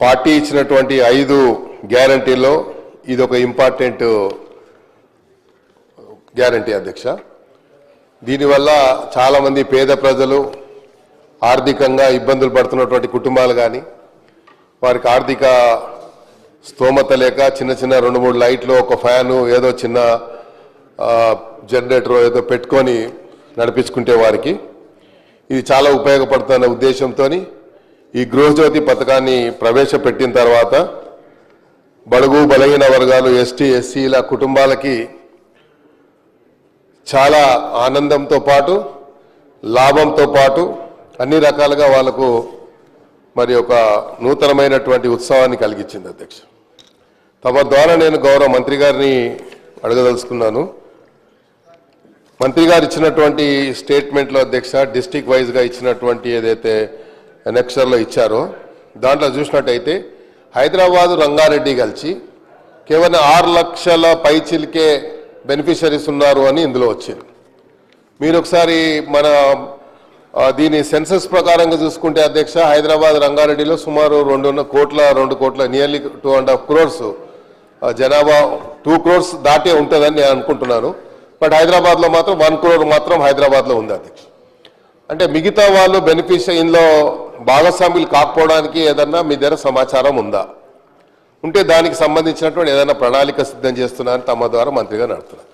Party ఇచ్చినటువంటి ఐదు గ్యారంటీలో ఇది ఒక ఇంపార్టెంట్ గ్యారంటీ అధ్యక్ష. దీనివల్ల చాలామంది పేద ప్రజలు ఆర్థికంగా ఇబ్బందులు పడుతున్నటువంటి కుటుంబాలు కానీ వారికి ఆర్థిక స్తోమత లేక చిన్న చిన్న రెండు మూడు లైట్లు ఒక ఫ్యాను ఏదో చిన్న జనరేటర్ ఏదో పెట్టుకొని నడిపించుకుంటే వారికి ఇది చాలా ఉపయోగపడుతున్న ఉద్దేశంతో ఈ గృహజ్యోతి పథకాన్ని ప్రవేశపెట్టిన తర్వాత బడుగు బలహీన వర్గాలు ఎస్టీ ఎస్సీల కుటుంబాలకి చాలా ఆనందంతో పాటు లాభంతో పాటు అన్ని రకాలుగా వాళ్ళకు మరి ఒక నూతనమైనటువంటి ఉత్సవాన్ని కలిగించింది అధ్యక్ష. తమ ద్వారా నేను గౌరవ మంత్రి గారిని అడగదలుచుకున్నాను. మంత్రి గారు ఇచ్చినటువంటి స్టేట్మెంట్లో అధ్యక్ష డిస్టిక్ వైజ్గా ఇచ్చినటువంటి ఏదైతే ఎనెక్సర్లో ఇచ్చారో దాంట్లో చూసినట్టయితే హైదరాబాదు రంగారెడ్డి కలిసి కేవలం ఆరు లక్షల పైచిలికే బెనిఫిషరీస్ ఉన్నారు అని ఇందులో వచ్చింది. మీరు ఒకసారి మన దీని సెన్సస్ ప్రకారంగా చూసుకుంటే అధ్యక్ష హైదరాబాద్ రంగారెడ్డిలో సుమారు రెండు కోట్ల రెండు కోట్ల nearly two and half crores జనాభా టూ క్రోర్స్ దాటే ఉంటుందని నేను అనుకుంటున్నాను. బట్ హైదరాబాద్లో మాత్రం వన్ క్రోర్ మాత్రం హైదరాబాద్లో ఉంది అధ్యక్ష. అంటే మిగతా వాళ్ళు బెనిఫిషియర్ ఇందులో భాగస్వాములు కాకపోవడానికి ఏదన్నా మీ దగ్గర సమాచారం ఉందా? ఉంటే దానికి సంబంధించినటువంటి ఏదైనా ప్రణాళిక సిద్ధం చేస్తున్నారని తమ ద్వారా మంత్రిగా నడుతున్నారు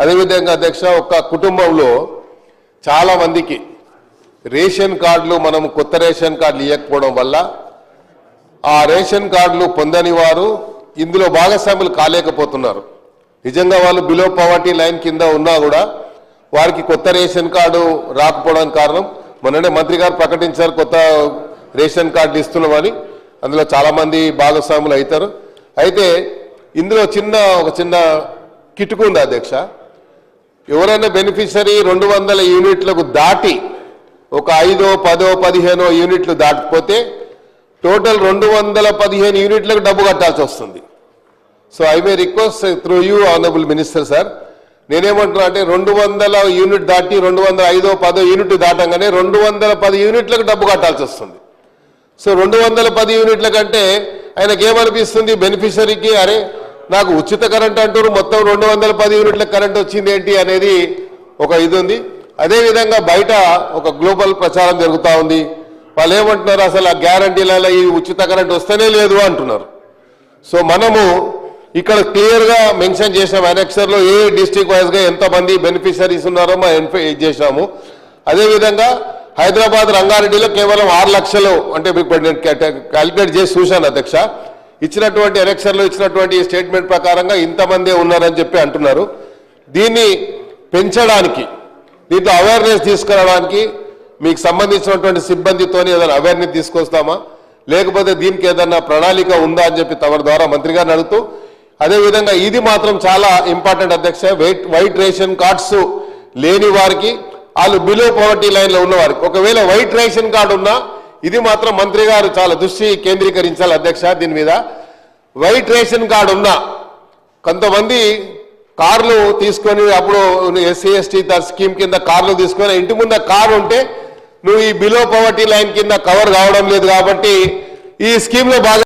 అదేవిధంగా అధ్యక్ష ఒక కుటుంబంలో చాలా మందికి రేషన్ కార్డులు మనం కొత్త రేషన్ కార్డులు ఇవ్వకపోవడం వల్ల ఆ రేషన్ కార్డులు పొందని వారు ఇందులో భాగస్వాములు కాలేకపోతున్నారు. నిజంగా వాళ్ళు బిలో పవర్టీ లైన్ కింద ఉన్నా కూడా వారికి కొత్త రేషన్ కార్డు రాకపోవడానికి కారణం మొన్ననే మంత్రి గారు ప్రకటించారు కొత్త రేషన్ కార్డులు ఇస్తున్నామని. అందులో చాలామంది భాగస్వాములు అవుతారు. అయితే ఇందులో చిన్న ఒక చిన్న కిటుకు ఉంది అధ్యక్ష. ఎవరైనా బెనిఫిషరీ రెండు వందల యూనిట్లకు దాటి ఒక ఐదో పదో పదిహేనో యూనిట్లు దాటిపోతే టోటల్ రెండు వందల పదిహేను యూనిట్లకు డబ్బు కట్టాల్సి వస్తుంది. So I may request through you honourable minister sir నేనేమంటున్నా అంటే రెండు వందల యూనిట్ దాటి రెండు వందల ఐదో పదో యూనిట్ దాటంగానే రెండు వందల పది యూనిట్లకు డబ్బు కట్టాల్సి వస్తుంది. సో రెండు వందల పది యూనిట్ల కంటే ఆయనకి ఏమనిపిస్తుంది? బెనిఫిషరీకి అరే నాకు ఉచిత కరెంట్ అంటారు మొత్తం రెండు వందల పది యూనిట్ల కరెంట్ వచ్చింది ఏంటి అనేది ఒక ఇది ఉంది అదేవిధంగా బయట ఒక గ్లోబల్ ప్రచారం జరుగుతూ ఉంది. వాళ్ళు ఏమంటున్నారు అసలు ఆ గ్యారంటీలలో ఈ ఉచిత కరెంట్ వస్తేనే లేదు అంటున్నారు. సో మనము ఇక్కడ క్లియర్గా మెన్షన్ చేసాం అనెక్సర్లో ఏ డిస్టిక్ వైజ్గా ఎంతమంది బెనిఫిషరీస్ ఉన్నారో మనం ఎన్ఫై చేసాము అదేవిధంగా హైదరాబాద్ రంగారెడ్డిలో కేవలం ఆరు లక్షలు అంటే ఇప్పుడు నేను క్యాలిక్యులేట్ చేసి చూశాను అధ్యక్ష. ఇచ్చినటువంటి ఎలక్షన్ ఇచ్చినటువంటి స్టేట్మెంట్ ప్రకారంగా ఇంతమందే ఉన్నారని చెప్పి అంటున్నారు. దీన్ని పెంచడానికి దీంట్లో అవేర్నెస్ తీసుకురావడానికి మీకు సంబంధించినటువంటి సిబ్బందితోని ఏదైనా అవేర్నెస్ తీసుకొస్తామా? లేకపోతే దీనికి ఏదైనా ప్రణాళిక ఉందా అని చెప్పి తమ ద్వారా మంత్రి గారిని అడుగుతూ అదేవిధంగా ఇది మాత్రం చాలా ఇంపార్టెంట్ అధ్యక్ష. వైట్ వైట్ రేషన్ కార్డ్స్ లేని వారికి వాళ్ళు బిలో పవర్టీ లైన్లో ఉన్నవారికి ఒకవేళ వైట్ రేషన్ కార్డు ఉన్నా ఇది మాత్రం మంత్రి గారు చాలా దృష్టి కేంద్రీకరించాలి అధ్యక్ష దీని మీద. వైట్ రేషన్ కార్డు ఉన్నా కొంతమంది కార్లు తీసుకొని అప్పుడు ఎస్సీ ఎస్టీ స్కీమ్ కింద కార్లు తీసుకొని ఇంటి ముందు కారు ఉంటే నువ్వు ఈ బిలో పవర్టీ లైన్ కింద కవర్ కావడం లేదు కాబట్టి ఈ స్కీమ్లో బాగా